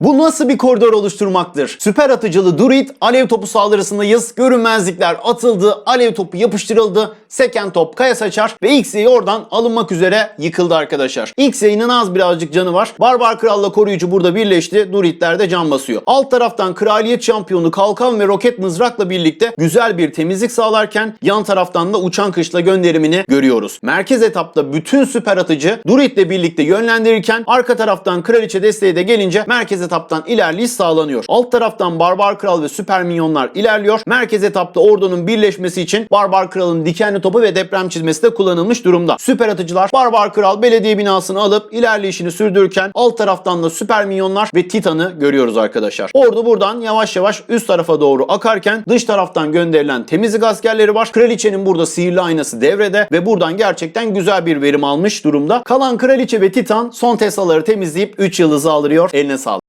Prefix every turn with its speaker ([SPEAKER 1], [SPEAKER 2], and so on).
[SPEAKER 1] Bu nasıl bir koridor oluşturmaktır? Süper atıcılı Druid alev topu saldırısındayız. Görünmezlikler atıldı, alev topu yapıştırıldı. Seken top kaya saçar ve X'yi oradan alınmak üzere yıkıldı arkadaşlar. X'inin az birazcık canı var. Barbar Kral'la koruyucu burada birleşti. Druidler de can basıyor. Alt taraftan kraliyet şampiyonu Kalkan ve Roket Mızrak'la birlikte güzel bir temizlik sağlarken yan taraftan da uçan kışla gönderimini görüyoruz. Merkez etapta bütün süper atıcı Druid'le birlikte yönlendirirken arka taraftan kraliçe desteği de gelince merkez etaptan ilerleyiş sağlanıyor. Alt taraftan Barbar Kral ve süper minyonlar ilerliyor. Merkez etapta ordunun birleşmesi için Barbar Kral'ın dikenli topu ve deprem çizmesi de kullanılmış durumda. Süper atıcılar Barbar Kral belediye binasını alıp ilerleyişini sürdürürken alt taraftan da süper minyonlar ve Titan'ı görüyoruz arkadaşlar. Ordu buradan yavaş yavaş üst tarafa doğru akarken dış taraftan gönderilen temizlik askerleri var. Kraliçenin burada sihirli aynası devrede ve buradan gerçekten güzel bir verim almış durumda. Kalan kraliçe ve Titan son Tesla'ları temizleyip 3 yıldızı alıyor. Eline sağlık.